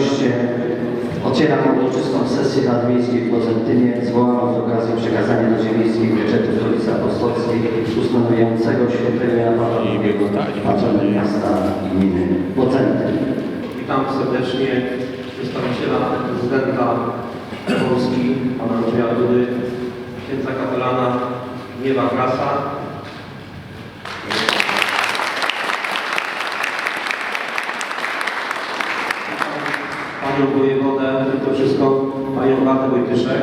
goście, otwieram uroczystą sesję nadmiejskiej w Pozentynie zwołaną z okazji przekazania do ziemiejskiej wieczetu Stolicy Apostolskiej ustanawiającego świętego Jana Pawła II patronem miasta i gminy Podzentyn. Witam serdecznie przedstawiciela prezydenta Polski, pana Andrzeja Dudy, księdza kapelana Niewa Grasa. Panią wojewodę, to wszystko, panią Beatę Wojtyszek.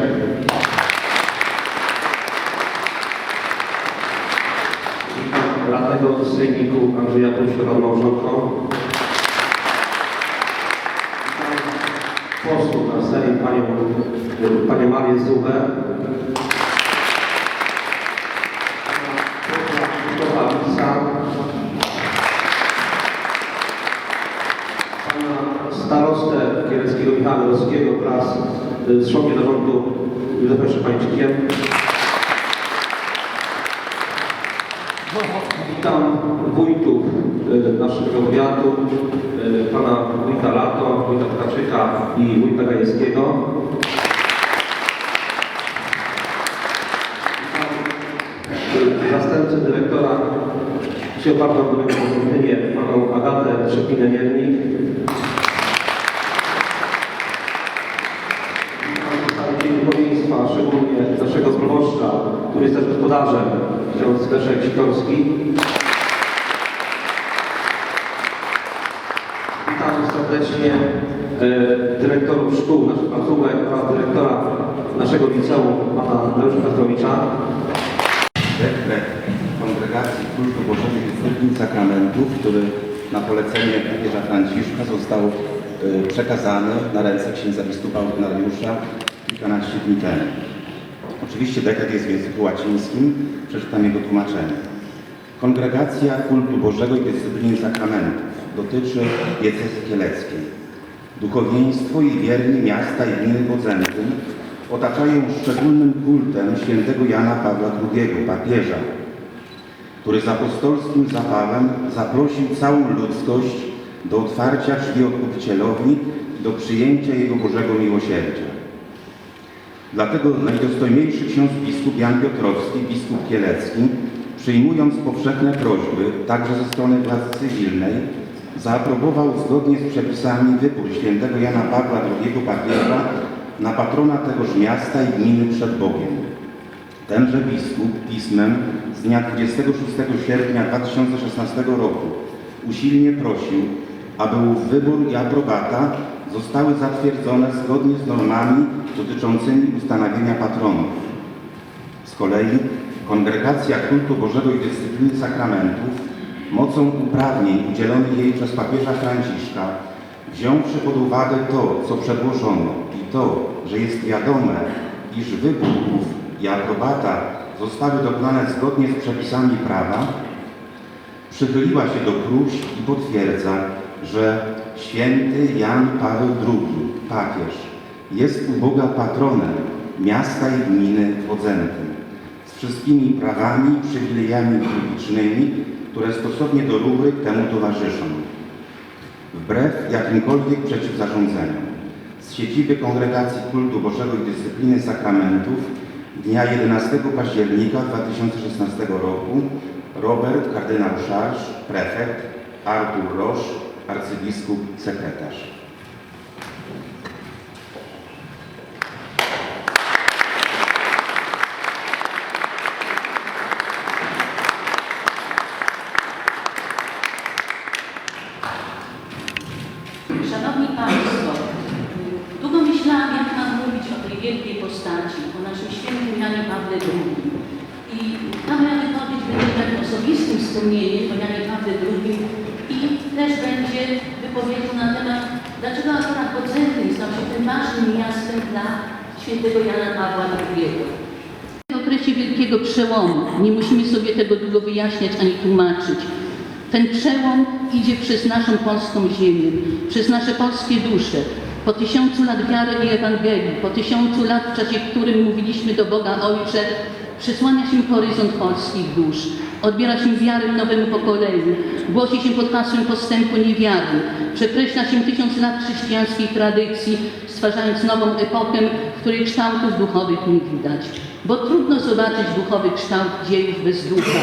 Radnego sejmiku Andrzeja Polskiego małżonką. posłów na Sejm panią, panią Marię Zubę. Rowskiego wraz z członkiem zarządu Józefem Szczepańczykiem. Witam wójtów e, naszego powiatu, e, pana wójta Lato, wójta Tkaczyka i wójta Gajewskiego. Zastępcę dyrektora Psiopartu Gdynie, panią Agatę Trzepinę-Miernik. Witam przedstawicieli województwa, szczególnie naszego proboszcza, który jest też gospodarzem, ksiądz Leszek Sikorski. Witam serdecznie e, dyrektorów szkół, naszych placówek oraz dyrektora naszego liceum, pana Dariusza Petrowicza. dekret Kongregacji Kultu Bożego i Dyscyplin Sakramentów, który na polecenie papieża Franciszka został y, przekazany na ręce księdza biskupa ordynariusza kilkanaście dni temu. Oczywiście dekret jest w języku łacińskim, przeczytam jego tłumaczenie. Kongregacja Kultu Bożego i Dyscypliny Sakramentów dotyczy diecezji kieleckiej. Duchowieństwo i wierni miasta i gminy Bodzentyn otaczają szczególnym kultem świętego Jana Pawła II, papieża, który z apostolskim zapałem zaprosił całą ludzkość do otwarcia drzwi Odkupicielowi i do przyjęcia Jego Bożego miłosierdzia. Dlatego najdostojniejszy ksiądz biskup Jan Piotrowski, biskup kielecki, przyjmując powszechne prośby, także ze strony władzy cywilnej, zaaprobował zgodnie z przepisami wybór świętego Jana Pawła II papieża na patrona tegoż miasta i gminy przed Bogiem. Tenże biskup pismem z dnia 26 sierpnia 2016 roku usilnie prosił, aby ów wybór i aprobata zostały zatwierdzone zgodnie z normami dotyczącymi ustanowienia patronów. Z kolei Kongregacja Kultu Bożego i Dyscypliny Sakramentów mocą uprawnień udzielonych jej przez papieża Franciszka, wziąwszy pod uwagę to, co przedłożono i to, że jest wiadome, iż wybór ów i aprobata zostały dokonane zgodnie z przepisami prawa, przychyliła się do próśb i potwierdza, że święty Jan Paweł II, papież, jest u Boga patronem miasta i gminy Bodzentyn z wszystkimi prawami przywilejami publicznymi, które stosownie do rubryk temu towarzyszą. Wbrew jakimkolwiek przeciwzarządzeniom z siedziby Kongregacji Kultu Bożego i Dyscypliny Sakramentów dnia 11 października 2016 roku Robert kardynał Szarż, prefekt, Artur Rosz, arcybiskup, sekretarz. Szanowni Państwo, długo myślałam, jak mam mówić o tej wielkiej postaci, o naszym świętym Janie Pawle II. I ta moja wypowiedź będzie tak o Janie Pawle II i też będzie wypowiedzią na temat, dlaczego akurat Podzentyn stał się tym ważnym miastem dla świętego Jana Pawła II. W okresie wielkiego przełomu, nie musimy sobie tego długo wyjaśniać ani tłumaczyć, ten przełom idzie przez naszą polską ziemię, przez nasze polskie dusze. Po tysiącu lat wiary i Ewangelii, po tysiącu lat, w czasie którym mówiliśmy do Boga Ojcze, przesłania się horyzont polskich dusz, odbiera się wiarę nowemu pokoleniu, głosi się pod hasłem postępu niewiary, przekreśla się tysiąc lat chrześcijańskiej tradycji, stwarzając nową epokę, w której kształtów duchowych nie widać. Bo trudno zobaczyć duchowy kształt dziejów bez ducha,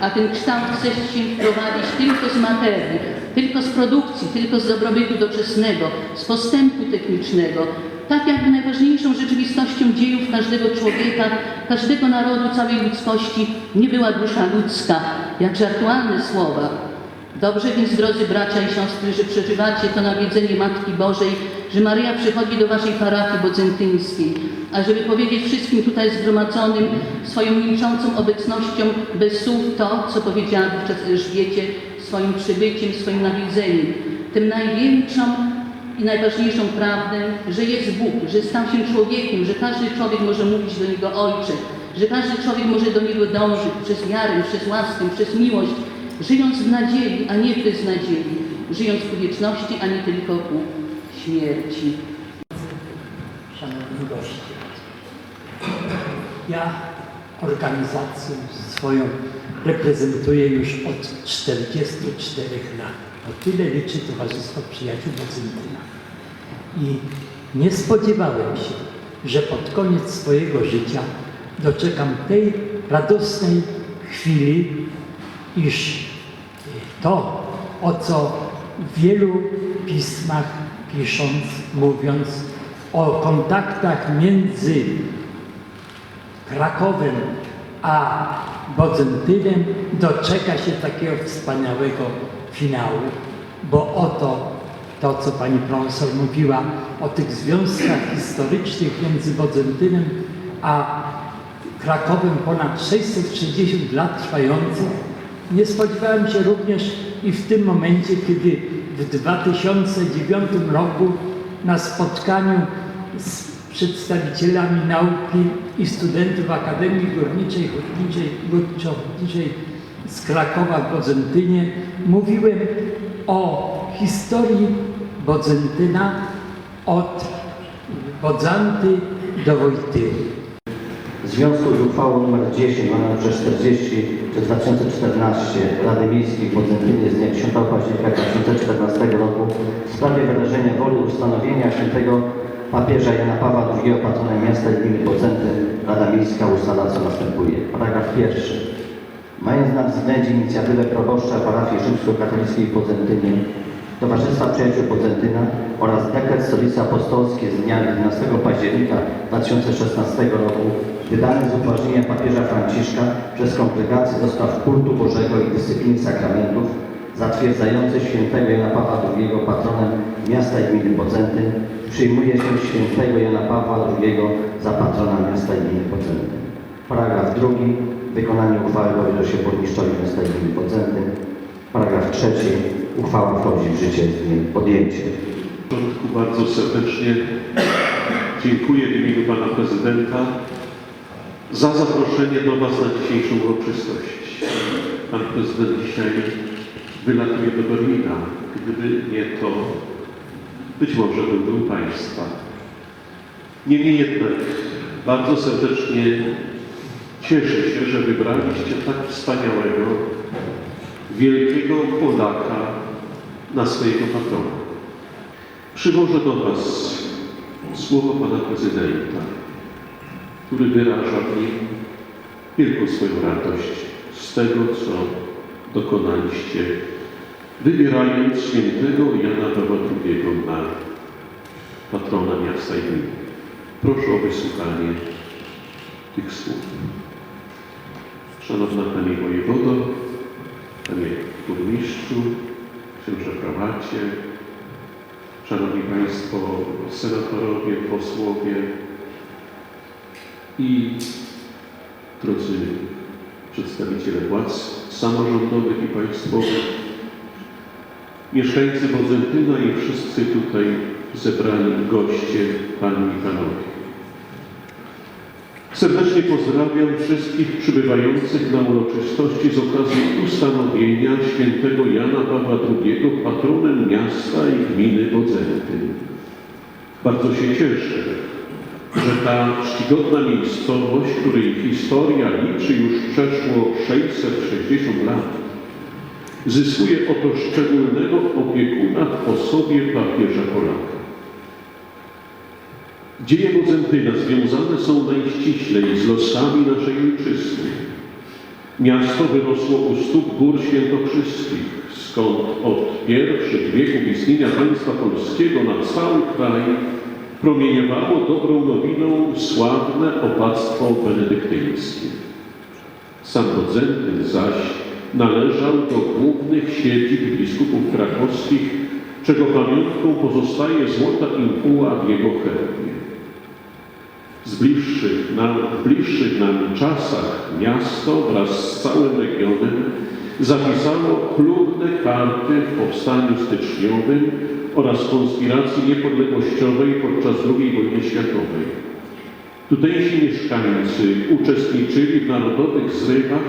a ten kształt chce się wprowadzić tylko z materii, tylko z produkcji, tylko z dobrobytu doczesnego, z postępu technicznego, tak jakby najważniejszą rzeczywistością dziejów każdego człowieka, każdego narodu, całej ludzkości nie była dusza ludzka, jakże aktualne słowa. Dobrze więc, drodzy bracia i siostry, że przeżywacie to nawiedzenie Matki Bożej, że Maryja przychodzi do waszej parafii bodzentyńskiej, a żeby powiedzieć wszystkim tutaj zgromadzonym swoją milczącą obecnością bez słów to, co powiedziała wówczas Elżbiecie swoim przybyciem, swoim nawiedzeniem, tym największą i najważniejszą prawdę, że jest Bóg, że stał się człowiekiem, że każdy człowiek może mówić do Niego Ojcze, że każdy człowiek może do Niego dążyć przez wiarę, przez łaskę, przez miłość, żyjąc w nadziei, a nie bez nadziei, żyjąc ku wieczności, a nie tylko ku śmierci. Szanowni goście, ja organizację swoją reprezentuję już od 44 lat. O tyle liczy Towarzystwo Przyjaciół Bodzentyna. I nie spodziewałem się, że pod koniec swojego życia doczekam tej radosnej chwili, iż to, o co w wielu pismach pisząc, mówiąc o kontaktach między Krakowem a Bodzentynem, doczeka się takiego wspaniałego finału, bo oto to, co pani profesor mówiła o tych związkach historycznych między Bodzentynem a Krakowem ponad 660 lat trwających. Nie spodziewałem się również i w tym momencie, kiedy w 2009 roku na spotkaniu z przedstawicielami nauki i studentów Akademii Górniczej Hutniczej, Górniczo-Hutniczej z Krakowa w Bodzentynie mówiłem o historii Bodzentyna od Bodzanty do Wojtyły. W związku z uchwałą nr 10 łamane przez 40 przez 2014 Rady Miejskiej w Bodzentynie z dnia 10 października 2014 roku w sprawie wyrażenia woli ustanowienia świętego papieża Jana Pawła II patronem miasta i gminy Bodzentyn Rada Miejska ustala co następuje. Paragraf pierwszy. Mając na względzie inicjatywę proboszcza parafii rzymskokatolickiej w Bodzentynie, Towarzystwa Przyjaciół Bodzentyna oraz dekret Stolicy Apostolskiej z dnia 11 października 2016 roku wydany z upoważnienia papieża Franciszka przez Kongregację do Spraw Kultu Bożego i Dyscypliny Sakramentów zatwierdzający świętego Jana Pawła II patronem miasta i gminy Bodzentyn przyjmuje się świętego Jana Pawła II za patrona miasta i gminy Bodzentyn. Paragraf drugi. Wykonanie uchwały powierza się burmistrzowi miasta i gminy Bodzentyn. Paragraf trzeci. Uchwała wchodzi w życie z dniem podjęcia. W bardzo serdecznie dziękuję w imieniu Pana Prezydenta za zaproszenie do Was na dzisiejszą uroczystość. Pan Prezydent dzisiaj wylatuje do Berlina. Gdyby nie to, być może byłbym Państwa. Niemniej jednak bardzo serdecznie cieszę się, że wybraliście tak wspaniałego, wielkiego Polaka na swojego patrona. Przywożę do Was słowo Pana Prezydenta, który wyraża w nim wielką swoją radość z tego, co dokonaliście, wybierając świętego Jana Pawła II na patrona miasta i gminy. Proszę o wysłuchanie tych słów. Szanowna Pani Wojewodo, Panie Burmistrzu, Księże Prawacie, Szanowni Państwo Senatorowie, Posłowie i drodzy przedstawiciele władz samorządowych i państwowych, mieszkańcy Bodzentyna i wszyscy tutaj zebrani goście, Panie i Panowie. Serdecznie pozdrawiam wszystkich przybywających na uroczystości z okazji ustanowienia świętego Jana Pawła II patronem miasta i gminy Bodzentyn. Bardzo się cieszę, że ta czcigodna miejscowość, której historia liczy już przeszło 660 lat, zyskuje oto szczególnego opiekuna w osobie papieża Polaka. Dzieje Bodzentyna związane są najściślej z losami naszej ojczyzny. Miasto wyrosło u stóp gór świętokrzyskich, skąd od pierwszych wieków istnienia państwa polskiego na cały kraj promieniowało dobrą nowiną sławne opactwo benedyktyńskie. Sam Bodzentyn zaś należał do głównych siedzib biskupów krakowskich, czego pamiątką pozostaje złota impuła w jego herbie. Z bliższych nam, bliższych nam czasach miasto wraz z całym regionem zapisało chlubne karty w powstaniu styczniowym oraz konspiracji niepodległościowej podczas II wojny światowej. Tutejsi mieszkańcy uczestniczyli w narodowych zrywach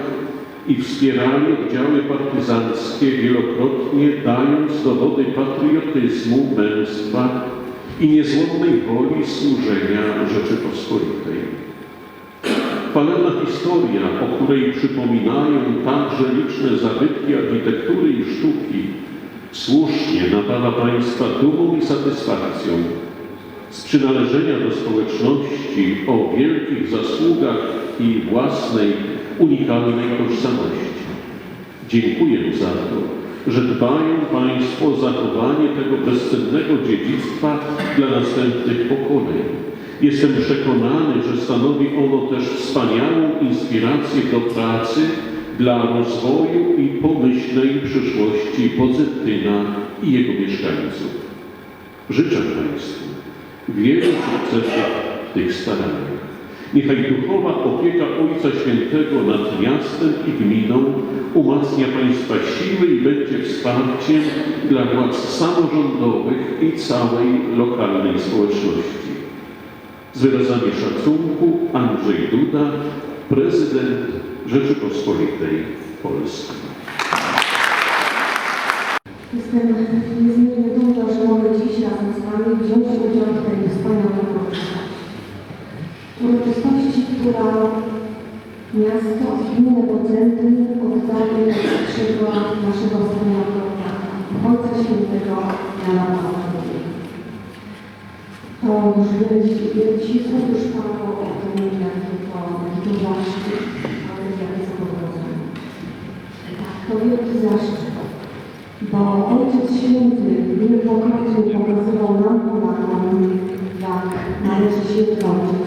i wspierali oddziały partyzanckie wielokrotnie dając dowody patriotyzmu, męstwa i niezłomnej woli służenia Rzeczypospolitej. Chwalebna historia, o której przypominają także liczne zabytki architektury i sztuki, słusznie napawa Państwa dumą i satysfakcją z przynależenia do społeczności o wielkich zasługach i własnej, unikalnej tożsamości. Dziękuję za to, że dbają Państwo o zachowanie tego bezcennego dziedzictwa dla następnych pokoleń. Jestem przekonany, że stanowi ono też wspaniałą inspirację do pracy dla rozwoju i pomyślnej przyszłości Pozytyna i jego mieszkańców. Życzę Państwu wielu sukcesów w tych staraniach. Niechaj duchowa opieka Ojca Świętego nad miastem i gminą umacnia Państwa siły i będzie wsparciem dla władz samorządowych i całej lokalnej społeczności. Z wyrazami szacunku Andrzej Duda, prezydent Rzeczypospolitej Polskiej. Jestem niezmiernie dumna, że mogę dziś razem z Wami wziąć udział w tej wspaniałej. Uroczystości, która miasto i gminę Bodzentyn oddaje skrzydła naszego wspaniałego Ojca Świętego Jana Pawła. To już wielki, wielki już Paweł o tym, jaki to, jaki to zaszczyt, ale jakie zobowiązanie. Tak, to wielki zaszczyt bo Ojciec Święty niejednokrotnie pokazywał nam Polakom, jak należy się troczyć,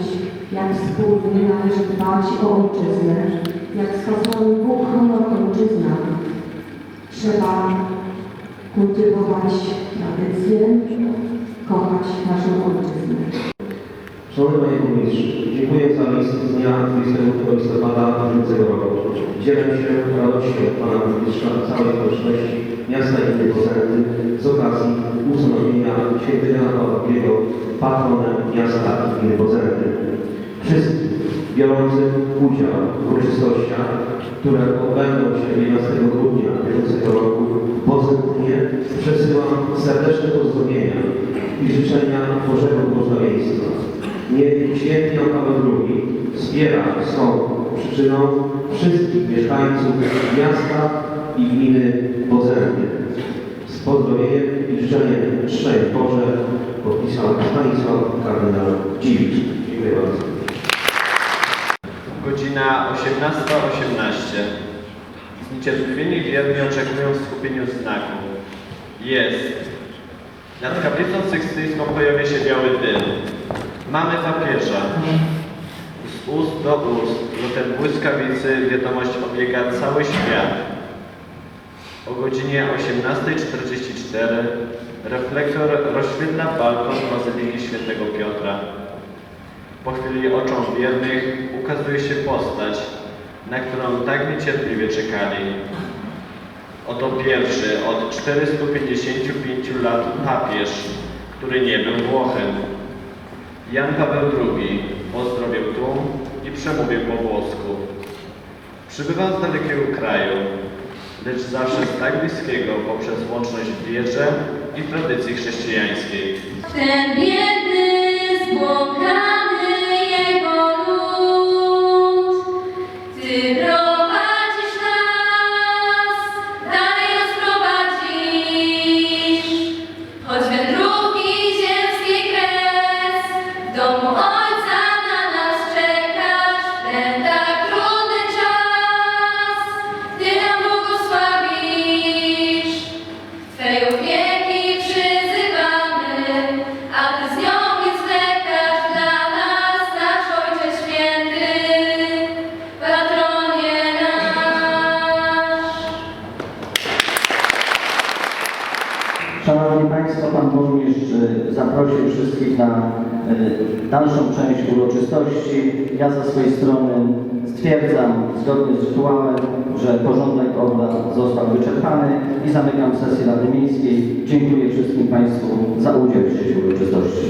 jak wspólnie należy dbać o Ojczyznę, jak wskazał Bóg honor Ojczyzna. Trzeba kultywować tradycje, kochać naszą Ojczyznę. Szanowny Panie Burmistrzu, dziękuję za list z dnia 22 listopada bieżącego roku. Dzielę się radością Pana Burmistrza całej społeczności miasta i Bozenty z okazji ustanowienia świętego Pawła II patronem miasta i gminy. Wszystkim biorącym udział w uroczystościach, które odbędą się 11 grudnia bieżącego roku w Bozentynie, przesyłam serdeczne pozdrowienia i życzenia Bożego błogosławieństwa. Niech święty Jan Paweł II wspiera swą przyczyną wszystkich mieszkańców miasta i gminy Bodzenty. Z pozdrowieniem i życzeniem Szczęść Boże podpisał Stanisław kardynał Dziwicz. Dziękuję bardzo. Godzina 18.18. Z niecierpliwieniem wierni oczekują w skupieniu znaku. Jest. Nad kaplicą sykstyjską pojawia się biały dym. Mamy papieża. Z ust do ust, lotem błyskawicy wiadomość obiega cały świat. O godzinie 18.44 reflektor rozświetla balkon Bazyliki Świętego Piotra. Po chwili oczom wiernych ukazuje się postać, na którą tak niecierpliwie czekali. Oto pierwszy od 455 lat papież, który nie był Włochem. Jan Paweł II pozdrowił tłum i przemówił po włosku. Przybywał z dalekiego kraju, lecz zawsze z tak bliskiego poprzez łączność w wierze i tradycji chrześcijańskiej. Ten biedny, spłukany zaprosił dalszą część uroczystości. Ja ze swojej strony stwierdzam zgodnie z rytuałem, że porządek obrad został wyczerpany i zamykam sesję Rady Miejskiej. Dziękuję wszystkim Państwu za udział w dzisiejszej uroczystości.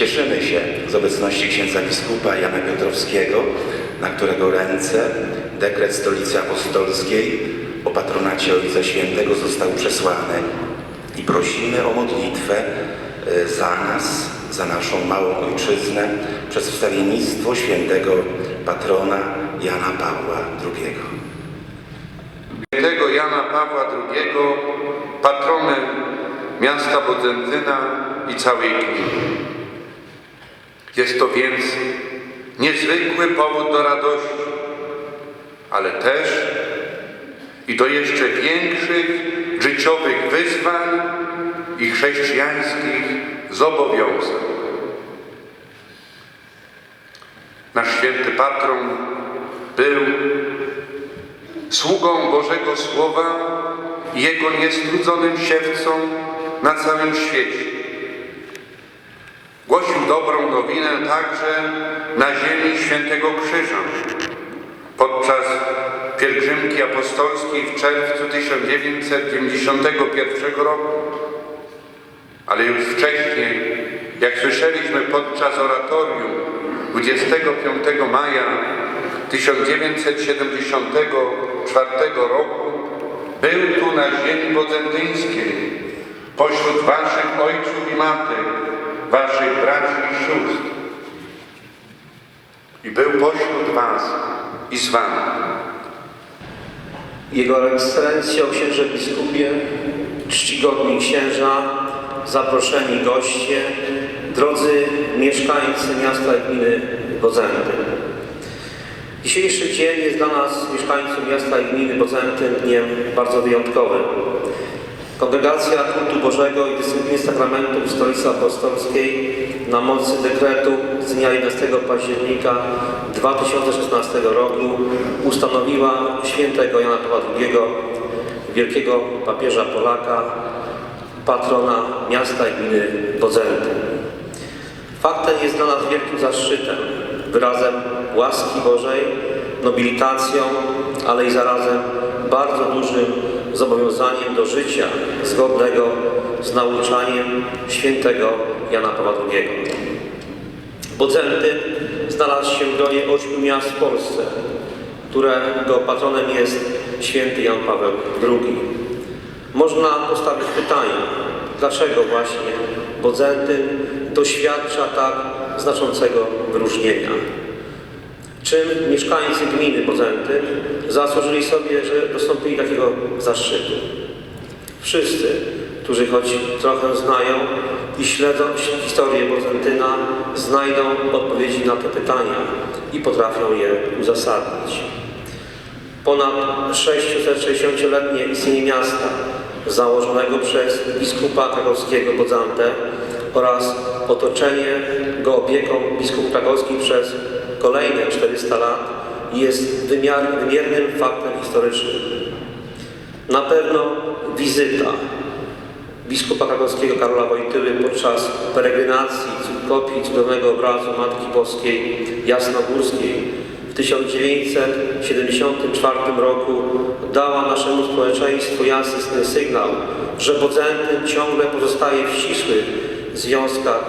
Cieszymy się z obecności księdza biskupa Jana Piotrowskiego, na którego ręce dekret Stolicy Apostolskiej o patronacie Ojca Świętego został przesłany i prosimy o modlitwę e, za nas, za naszą małą ojczyznę przez wstawiennictwo świętego patrona Jana Pawła II. Świętego Jana Pawła II, patronem miasta Bodzentyna i całej gminy. Jest to więc niezwykły powód do radości, ale też i do jeszcze większych życiowych wyzwań i chrześcijańskich zobowiązań. Nasz święty patron był sługą Bożego Słowa i Jego niestrudzonym siewcą na całym świecie. Dobrą nowinę także na ziemi Świętego Krzyża. Podczas pielgrzymki apostolskiej w czerwcu 1991 roku, ale już wcześniej, jak słyszeliśmy podczas oratorium 25 maja 1974 roku, był tu na ziemi bodzentyńskiej, pośród waszych ojców i matek, waszych braci i sióstr. I był pośród was i z wami. Jego Ekscelencjo księże biskupie, czcigodni księża, zaproszeni goście, drodzy mieszkańcy miasta i gminy Bodzentyn. Dzisiejszy dzień jest dla nas, mieszkańców miasta i gminy Bodzentyn, dniem bardzo wyjątkowym. Kongregacja Kultu Bożego i Dyscypliny Sakramentów Stolicy Apostolskiej na mocy dekretu z dnia 11 października 2016 roku ustanowiła świętego Jana Pawła II wielkiego papieża Polaka, patrona miasta i gminy Bodzenty. Faktem jest dla nas wielkim zaszczytem, wyrazem łaski Bożej, nobilitacją, ale i zarazem bardzo dużym zobowiązaniem do życia zgodnego z nauczaniem świętego Jana Pawła II. Bodzenty znalazł się w gronie ośmiu miast w Polsce, którego patronem jest święty Jan Paweł II. Można postawić pytanie, dlaczego właśnie Bodzentyn doświadcza tak znaczącego wyróżnienia? Czym mieszkańcy gminy Bodzentyn zasłużyli sobie, że dostąpili takiego zaszczytu? Wszyscy, którzy choć trochę znają i śledzą historię Bodzentyna, znajdą odpowiedzi na te pytania i potrafią je uzasadnić. Ponad 660-letnie istnienie miasta, założonego przez biskupa krakowskiego Bodzantę oraz otoczenie go opieką biskupów krakowskich przez kolejne 400 lat jest wymiar, wymiernym faktem historycznym. Na pewno wizyta biskupa krakowskiego Karola Wojtyły podczas peregrinacji kopii cudownego obrazu Matki Boskiej Jasnogórskiej w 1974 roku dała naszemu społeczeństwu jasny sygnał, że Bodzentyn ciągle pozostaje w ścisłych związkach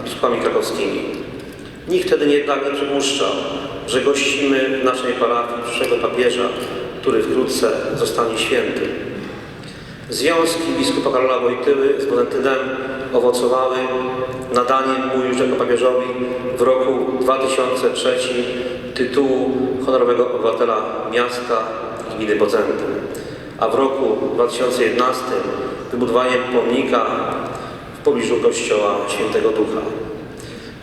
z biskupami krakowskimi. Nikt wtedy jednak nie przypuszczał, że gościmy w naszej parafii przyszłego papieża, który wkrótce zostanie święty. Związki biskupa Karola Wojtyły z Bodentynem owocowały nadaniem mu już papieżowi w roku 2003 tytułu honorowego obywatela miasta gminy Bodzentyn, a w roku 2011 wybudowaniem pomnika w pobliżu kościoła Świętego Ducha.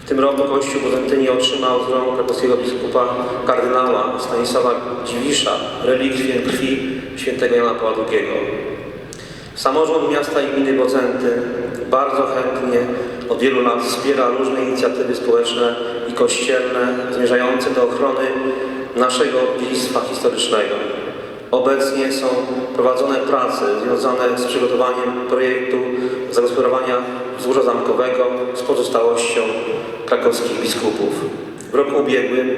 W tym roku Kościół Bodentynie otrzymał z rąk krakowskiego biskupa kardynała Stanisława Dziwisza relikwię krwi świętego Jana Pawła II. Samorząd miasta i gminy Bodzenty bardzo chętnie od wielu lat wspiera różne inicjatywy społeczne i kościelne zmierzające do ochrony naszego dziedzictwa historycznego. Obecnie są prowadzone prace związane z przygotowaniem projektu zagospodarowania wzgórza zamkowego z pozostałością krakowskich biskupów. W roku ubiegłym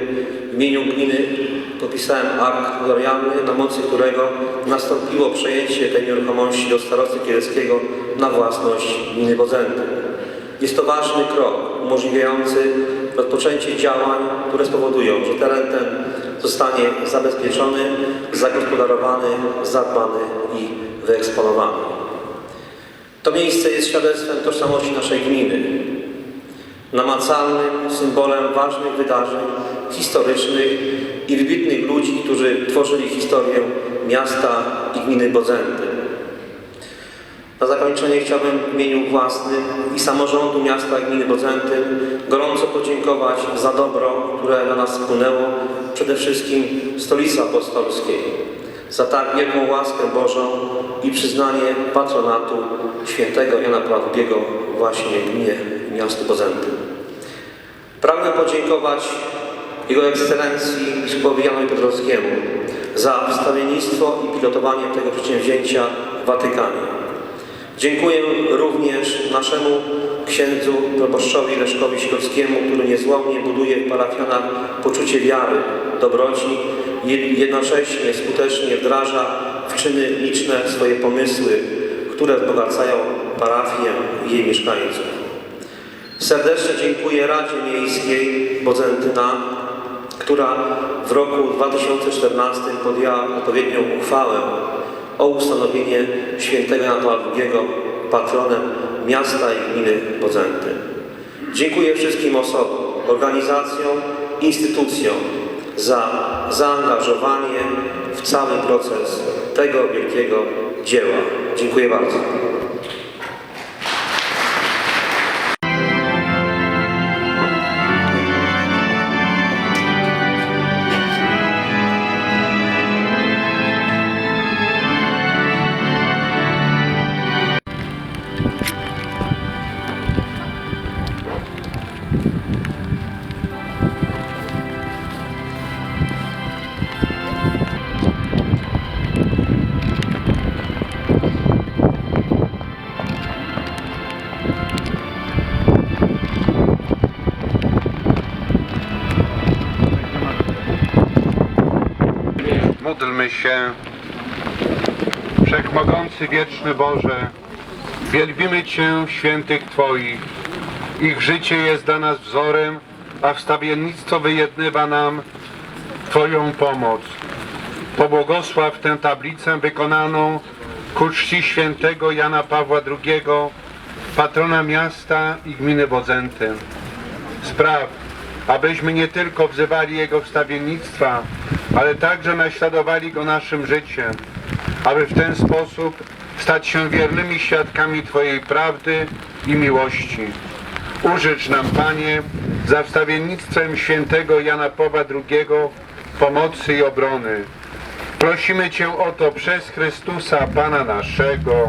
w imieniu gminy podpisałem akt notarialny, na mocy którego nastąpiło przejęcie tej nieruchomości do starosty kieleckiego na własność gminy Bodzenty. Jest to ważny krok umożliwiający rozpoczęcie działań, które spowodują, że teren ten zostanie zabezpieczony, zagospodarowany, zadbany i wyeksponowany. To miejsce jest świadectwem tożsamości naszej gminy, namacalnym symbolem ważnych wydarzeń historycznych i wybitnych ludzi, którzy tworzyli historię miasta i gminy Bodzenty. Na zakończenie chciałbym w imieniu własnym i samorządu miasta i gminy Bodzenty gorąco podziękować za dobro, które na nas spłynęło, przede wszystkim Stolicy Apostolskiej, za tak wielką łaskę Bożą i przyznanie patronatu świętego Jana Pawła właśnie gminie miastu Bodzenty. Pragnę podziękować Jego Ekscelencji biskupowi Janowi Piotrowskiemu za wstawiennictwo i pilotowanie tego przedsięwzięcia w Watykanie. Dziękuję również naszemu księdzu proboszczowi Leszkowi Sikorskiemu, który niezłomnie buduje w parafianach poczucie wiary, dobroci jednocześnie skutecznie wdraża w czyny liczne swoje pomysły, które wzbogacają parafię i jej mieszkańców. Serdecznie dziękuję Radzie Miejskiej Bodzentyna, która w roku 2014 podjęła odpowiednią uchwałę o ustanowienie świętego Pawła II patronem miasta i gminy Bodzenty. Dziękuję wszystkim osobom, organizacjom, instytucjom za zaangażowanie w cały proces tego wielkiego dzieła. Dziękuję bardzo. Módlmy się. Wszechmogący wieczny Boże, wielbimy Cię świętych Twoich. Ich życie jest dla nas wzorem, a wstawiennictwo wyjednywa nam Twoją pomoc. Pobłogosław tę tablicę wykonaną ku czci świętego Jana Pawła II, patrona miasta i gminy Bodzenty. Spraw, abyśmy nie tylko wzywali Jego wstawiennictwa, ale także naśladowali Go naszym życiem, aby w ten sposób stać się wiernymi świadkami Twojej prawdy i miłości. Użycz nam, Panie, za wstawiennictwem świętego Jana Pawła II pomocy i obrony. Prosimy Cię o to przez Chrystusa, Pana naszego.